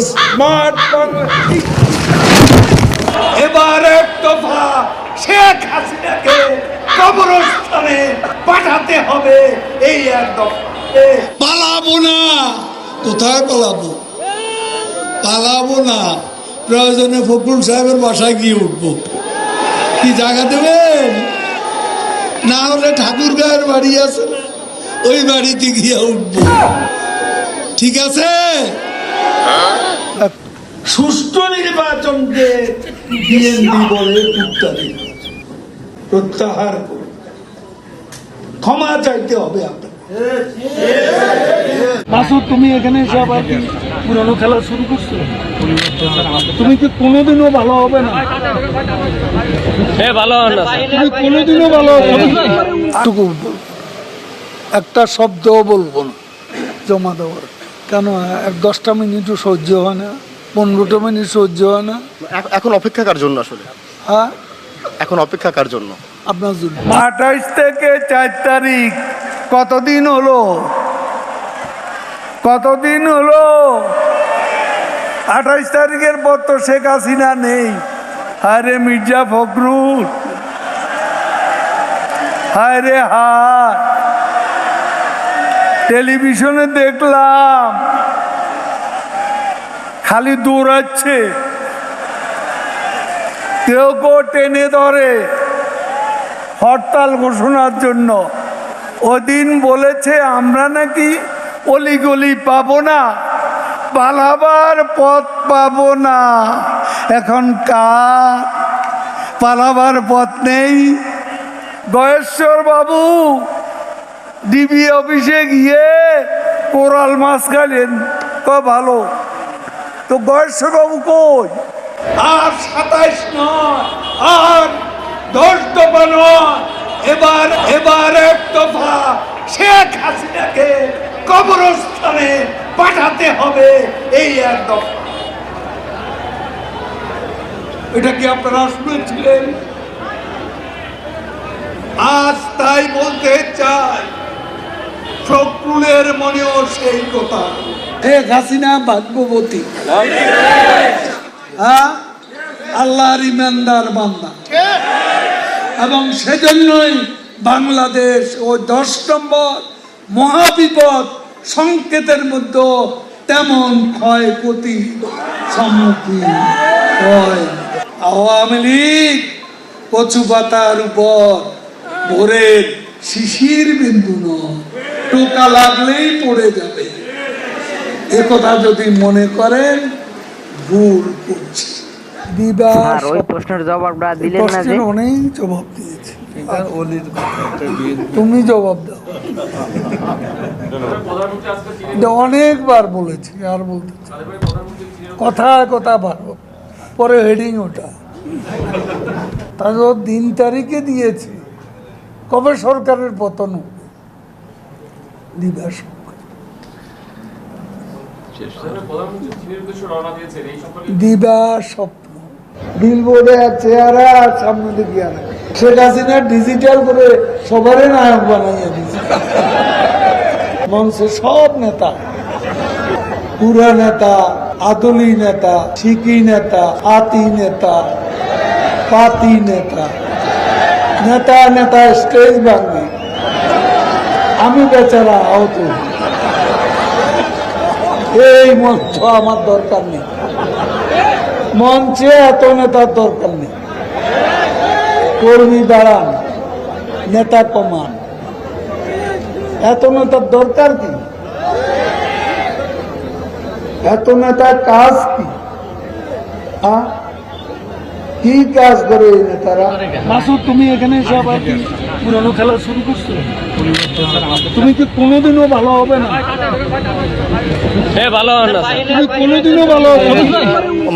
Smart এবার এক দফা শেখ হাসিনাকে কবরস্থানে পাঠাতে হবে। এই এক দফা। পালাবো না। কোথায় পালাবো? পালাবো না। প্রয়োজনে ফখরুল সাহেবের বাসায় গিয়ে উঠবো। কি জায়গা দেবেন? না হলে ঠাকুর গায়ের বাড়ি আছে ওই বাড়িতে গিয়ে উঠবো। ঠিক আছে? সুষ্ঠু নির্বাচনকে বিএনপি বলে কুত্তারি প্রত্যাহার করুন। ক্ষমা চাইতে হবে আপনার তুমি এখানে এসে আবার কি পুরানো খেলা শুরু করছ? তুমি কি কোনোদিনও ভালো হবে না? তুমি কোনোদিনও ভালো হবে। একটা শব্দও বলব না। জমা দেওয়ার। কেন? এক দশটা মিনিটও সহ্য হয় না পনেরোটা মিনিট সহ্য হয় না। এখন অপেক্ষা কার জন্য আসলে? হ্যাঁ? এখন অপেক্ষা কার জন্য? আপনার জন্য। আঠাইশ থেকে চার তারিখ কতদিন হলো? কতদিন হলো? আঠাইশ তারিখের পর তো শেখ হাসিনা নেই। হায়রে মির্জা ফখরুল। হায়রে হায়। টেলিভিশনে দেখলাম। খালি দৌড়াচ্ছে। কেউ কেউ টেনে ধরে। হরতাল ঘোষণার জন্য। ওদিন বলেছে, আমরা নাকি অলিগলি পাবো না। পালাবার পথ পাবো না। এখন কার? পালাবার পথ নেই। গয়েশ্বর বাবু ডিবি অফিসে গিয়ে কোরাল মাছ খাইলেন ভালো। তো গয়েশ্বর কই? আর সাতাইশ আর দশ দফা নয়, এবার এবার এক দফা শেখ হাসিনাকে কবরস্থানে পাঠাতে হবে এই এক দফা। এটা কি আপনারা শুনেছিলেন? আজ তাই বলতে চাই ফখরুলের মনেও সেই কথা। শেখ হাসিনা ভাগ্যবতী। হ্যাঁ? আল্লাহর ইমানদার বান্দা। এবং সেজন্যই বাংলাদেশ ও দশ নম্বর মহাবিপদ সংকেতের মধ্যে তেমন ক্ষয়ক্ষতি সম্মুখীন হয়। আওয়ামী লীগ কচু পাতার উপর ভোরের শিশির বিন্দু নয়। টোকা লাগলেই পড়ে যাবে। একথা যদি মনে করেন ভুল করছি। দিবা ওই প্রশ্নের জবাবটা দিলেন না যে? অনেক জবাব দিয়েছি। তুমি জবাব দাও। এটা অনেকবার বলেছি আর বলতে চাই। কথা কথা ভালো পরে হেডিং ওটা। তারপর দিন তারিখে দিয়েছে। কবে সরকারের পতন হবে? দিবা স্বপ্ন। বিলবোর্ডে চেহারা সামনে শেখ হাসিনা ডিজিটাল করে নায়ক মঞ্চে সব নেতা। পুরা নেতা, আদলি নেতা শিকি নেতা, আতি নেতা, পাতি নেতা। নেতা নেতা স্টেজ ভাঙি আমি বেচারা আহত। এই মঞ্চ আমার দরকার নেই। মঞ্চে এত নেতার দরকার নেই। কর্মী দাঁড়ান, নেতা কমান। এত নেতার দরকার কি? এত নেতার কাজ কি? হ্যাঁ? কি কাজ করে এই নেতারা? মাসুদ তুমি এখানে এসে আবার কি পুরানো খেলা শুরু করছ? তুমি কি কোনোদিনও ভালো হবে না? তুমি কোনোদিনও ভালো হবে না?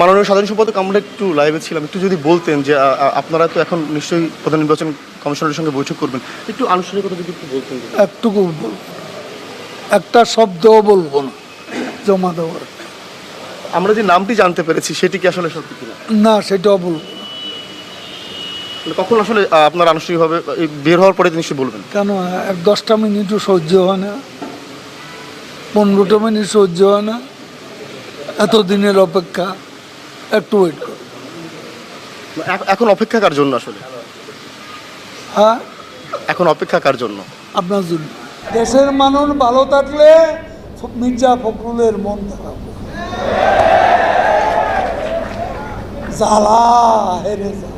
মাননীয় সাধারণ সম্পাদক আমরা একটু লাইভে ছিলাম। একটু যদি বলতেন যে আপনারা তো এখন নিশ্চয়ই প্রধান নির্বাচন কমিশনের সঙ্গে বৈঠক করবেন। একটু আনুষ্ঠানিকতা যদি একটু বলতেন। একটুকু বলব একটা শব্দও বলব না জমা দেওয়ার। আমরা যে নামটি জানতে পেরেছি সেটি কি আসলে সত্যি কিনা? না সেটাও বলব কখন আসলে আপনার আনুষ্ঠানিকভাবে বের হওয়ার পরে নিশ্চয়ই বলবেন? কেন এক দশটা মিনিটও সহ্য হয় না পনেরোটা মিনিট সহ্য হয় না এত দিনের অপেক্ষা একটু ওয়েট করো। এখ- এখন অপেক্ষা কার জন্য আসলে? হ্যাঁ? এখন অপেক্ষা কার জন্য? আপনার জন্য। দেশের মানুষ ভালো থাকলে মির্জা ফখরুলের মন খারাপ জ্বালা হেরে জ্বালা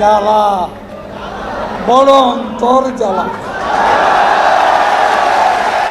জ্বালা। বড় অন্তর জ্বালা।